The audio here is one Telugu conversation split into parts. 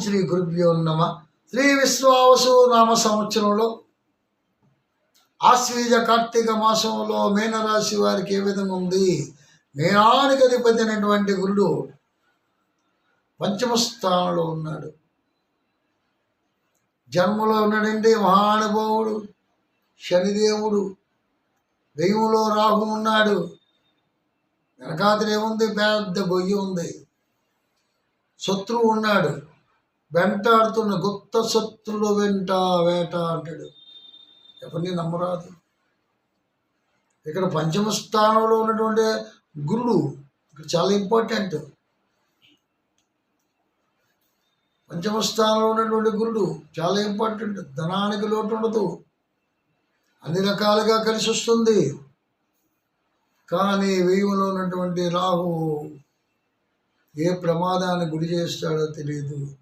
శ్రీ గురుభ్యో నమ. శ్రీ విశ్వావసు నామ సంవత్సరంలో ఆశ్వీజ కార్తీక మాసంలో మీనరాశి వారికి ఏ విధంగా ఉంది? మీనానికి అధిపతి అయినటువంటి గురుడు పంచమ స్థానంలో ఉన్నాడు. జన్మలో ఉన్నాడంటే మహానుభావుడు శనిదేవుడు వెయ్యంలో రాహు ఉన్నాడు. వెనకాతలేముంది పెద్ద బొయ్యి ఉంది. శత్రువు ఉన్నాడు. వెంటాడుతున్న గుప్త శత్రులు వెంట వేట అంటాడు. ఎవరిని నమ్మరాదు. ఇక్కడ పంచమ స్థానంలో ఉన్నటువంటి గురుడు ఇక్కడ చాలా ఇంపార్టెంట్ పంచమ స్థానంలో ఉన్నటువంటి గురుడు చాలా ఇంపార్టెంట్ ధనానికి లోటు ఉండదు. అన్ని రకాలుగా కలిసి వస్తుంది. కానీ వెయ్యంలో ఉన్నటువంటి రాహు ఏ ప్రమాదాన్ని గురి చేస్తాడో తెలియదు.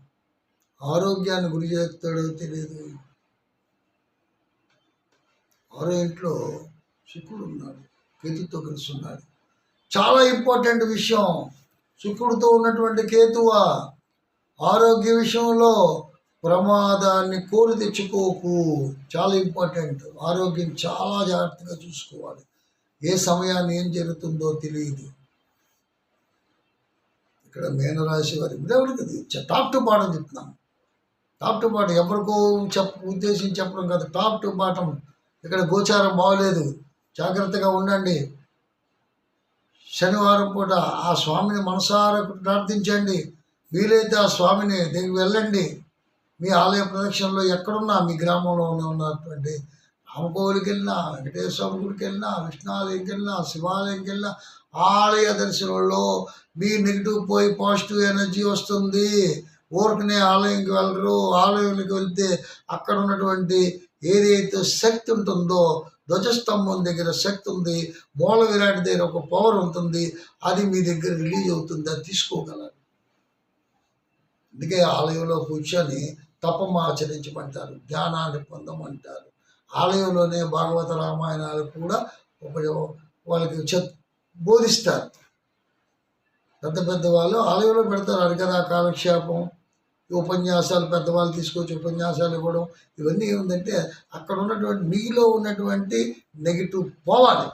ఆరోగ్యాన్ని గురి చేస్తాడో తెలియదు ఆరో ఇంట్లో శుక్రుడు ఉన్నాడు కేతుతో కలిసి ఉన్నాడు. చాలా ఇంపార్టెంట్ విషయం శుక్రుడితో ఉన్నటువంటి కేతువ ఆరోగ్య విషయంలో ప్రమాదాన్ని కోరి తెచ్చుకోకు. చాలా ఇంపార్టెంట్. ఆరోగ్యం చాలా జాగ్రత్తగా చూసుకోవాలి. ఏ సమయాన్ని ఏం జరుగుతుందో తెలియదు ఇక్కడ మేనరాశి వారి దేవుడికి టాప్ టు బాటం చెప్తున్నాం. టాప్ టు బాటం ఎవరికో చెప్ ఉద్దేశించి చెప్పడం కాదు. Top to bottom. ఇక్కడ గోచారం బాగలేదు. జాగ్రత్తగా ఉండండి. శనివారం పూట ఆ స్వామిని మనసారా ప్రార్థించండి. వీలైతే ఆ స్వామిని దగ్గరికి వెళ్ళండి. మీ ఆలయ ప్రదక్షిణలో ఎక్కడున్నా మీ గ్రామంలోనే ఉన్నటువంటి రామకోవిలికి వెళ్ళినా వెంకటేశ్వర గుడికి వెళ్ళినా విష్ణాలయంకి వెళ్ళినా శివాలయంకి వెళ్ళినా ఆలయ దర్శనంలో మీ నెగిటివ్ పోయి పాజిటివ్ ఎనర్జీ వస్తుంది. ఊరికనే ఆలయంకి వెళ్ళరు ఆలయంలోకి వెళ్తే అక్కడ ఉన్నటువంటి ఏదైతే శక్తి ఉంటుందో ధ్వజస్తంభం దగ్గర శక్తి ఉంది మూల విరాట్ దగ్గర ఒక పవర్ ఉంటుంది అది మీ దగ్గర రిలీజ్ అవుతుంది అది తీసుకోగలరు. అందుకే ఆలయంలో కూర్చొని తపం ఆచరించమంటారు ధ్యానాన్ని పొందమంటారు. ఆలయంలోనే భాగవత రామాయణాలు కూడా ఒక వాళ్ళకి చెప్ బోధిస్తారు. పెద్ద పెద్ద వాళ్ళు ఆలయంలో పెడతారు. కదా కాలక్షేపం ఈ ఉపన్యాసాలు పెద్దవాళ్ళు తీసుకొచ్చి ఉపన్యాసాలు ఇవ్వడం ఇవన్నీ ఏముందంటే అక్కడ ఉన్నటువంటి మీలో ఉన్నటువంటి నెగిటివ్ పోవాలి.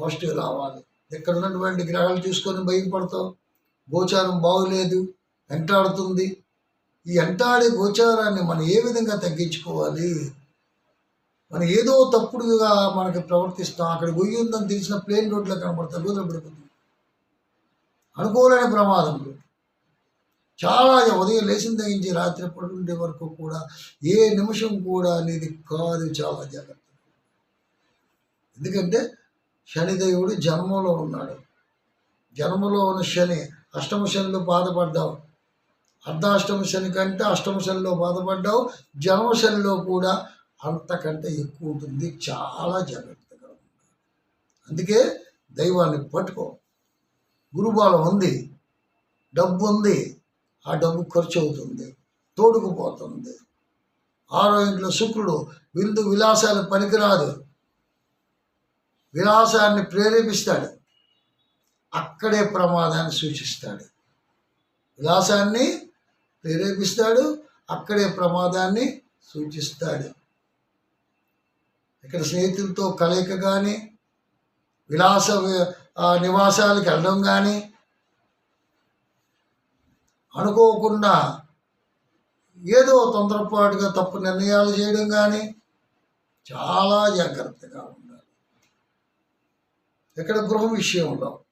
పాజిటివ్ రావాలి. ఇక్కడ ఉన్నటువంటి గ్రహాలు చూసుకొని బయటపడతాం గోచారం బాగులేదు. వెంటాడుతుంది. ఈ వెంటాడే గోచారాన్ని మనం ఏ విధంగా తగ్గించుకోవాలి? మనం ఏదో తప్పుడుగా మనకి ప్రవర్తిస్తాం. అక్కడ గొయ్యి ఉందని తెలిసిన ప్లేన్ రోడ్లో కనబడతా. రోజులు పడిపోతుంది అనుకోలేని ప్రమాదములు. చాలా ఉదయం లేచిన తగ్గించి రాత్రి పడుకుండే వరకు కూడా ఏ నిమిషం కూడా అనేది కాదు చాలా జాగ్రత్త. ఎందుకంటే శనిదేవుడు జన్మలో ఉన్నాడు. జన్మలో ఉన్న శని అష్టమ శనిలో బాధపడ్డావు. అర్ధాష్టమ శని కంటే అష్టమ శనిలో బాధపడ్డావు. జన్మ శనిలో కూడా అంతకంటే ఎక్కువ ఉంటుంది. చాలా జాగ్రత్తగా అందుకే దైవాన్ని పట్టుకో. గురుబాలం ఉంది డబ్బు ఉంది ఆ డబ్బు ఖర్చు అవుతుంది తోడుకుపోతుంది. ఆరో ఇంట్లో శుక్రుడు విందు విలాసాలు పనికిరాదు. విలాసాన్ని ప్రేరేపిస్తాడు. అక్కడే ప్రమాదాన్ని సూచిస్తాడు. విలాసాన్ని ప్రేరేపిస్తాడు అక్కడే ప్రమాదాన్ని సూచిస్తాడు. ఇక్కడ స్నేహితులతో కలయిక కానీ విలాస నివాసాలకు వెళ్ళడం కానీ అనుకోకుండా ఏదో తొందరపాటుగా తప్పు నిర్ణయాలు చేయడం కానీ చాలా జాగ్రత్తగా ఉండాలి. ఇక్కడ గృహ విషయంలో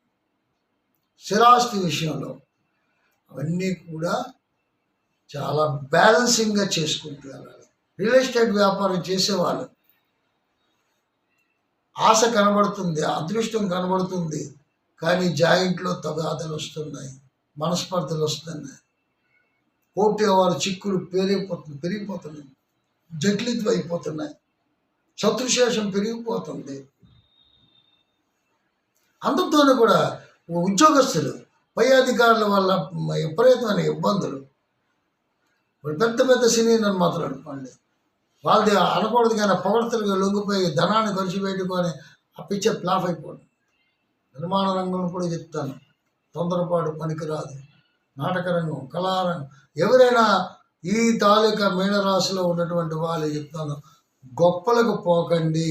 స్థిరాస్తి విషయంలో అవన్నీ కూడా చాలా బ్యాలెన్సింగ్గా చేసుకుంటూ వెళ్ళాలి. రియల్ ఎస్టేట్ వ్యాపారం చేసేవాళ్ళు ఆశ కనబడుతుంది అదృష్టం కనబడుతుంది కానీ జాయింట్లో తగాదలు వస్తున్నాయి మనస్పర్ధలు వస్తున్నాయి. కోర్టు వారి చిక్కులు పెరిగిపోతుంది పెరిగిపోతున్నాయి. జట్లిత్వం అయిపోతున్నాయి. శత్రుశేషం పెరిగిపోతుంది. అందరితోనూ కూడా ఉద్యోగస్తులు పై అధికారుల వల్ల విపరీతమైన ఇబ్బందులు. పెద్ద పెద్ద సినీ నిర్మాతలు అనుకోండి. వాళ్ళది అనకూడదు కానీ పొగడతలుగా లొంగిపోయి ధనాన్ని ఖర్చు పెట్టుకొని ఆ పిచ్చర్ ఫ్లాప్ అయిపోయింది నిర్మాణ రంగంలో కూడా చెప్తాను. తొందరపాటు పనికిరాదు. నాటకరంగం కళారంగం ఎవరైనా ఈ తాలూకా మీనరాశిలో ఉన్నటువంటి వాళ్ళు చెప్తాను గొప్పలకు పోకండి.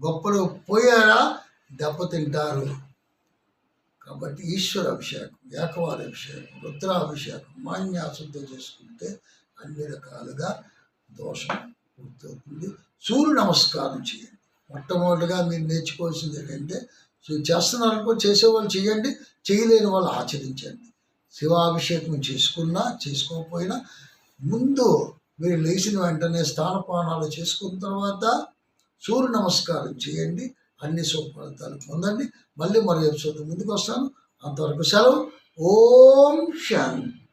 గొప్పలు పోయారా దెబ్బతింటారు. కాబట్టి ఈశ్వర అభిషేకం ఏకవారి అభిషేకం రుద్రాభిషేకం మాన్యాశుద్ధి చేసుకుంటే అన్ని రకాలుగా దోషం పూర్తవుతుంది. సూర్య నమస్కారం చేయండి. మొట్టమొదటిగా మీరు నేర్చుకోవాల్సింది ఏంటంటే సో అనుకో చేసేవాళ్ళు చేయండి చేయలేని వాళ్ళు ఆచరించండి. శివాభిషేకం చేసుకున్నా చేసుకోకపోయినా ముందు మీరు లేచిన వెంటనే స్థానపానాలు చేసుకున్న తర్వాత సూర్య నమస్కారం చేయండి. అన్ని సుఫలితాలు పొందండి. మళ్ళీ మరో ఎపిసోడ్ ముందుకు వస్తాను. అంతవరకు సెలవు. ఓం శాంతి.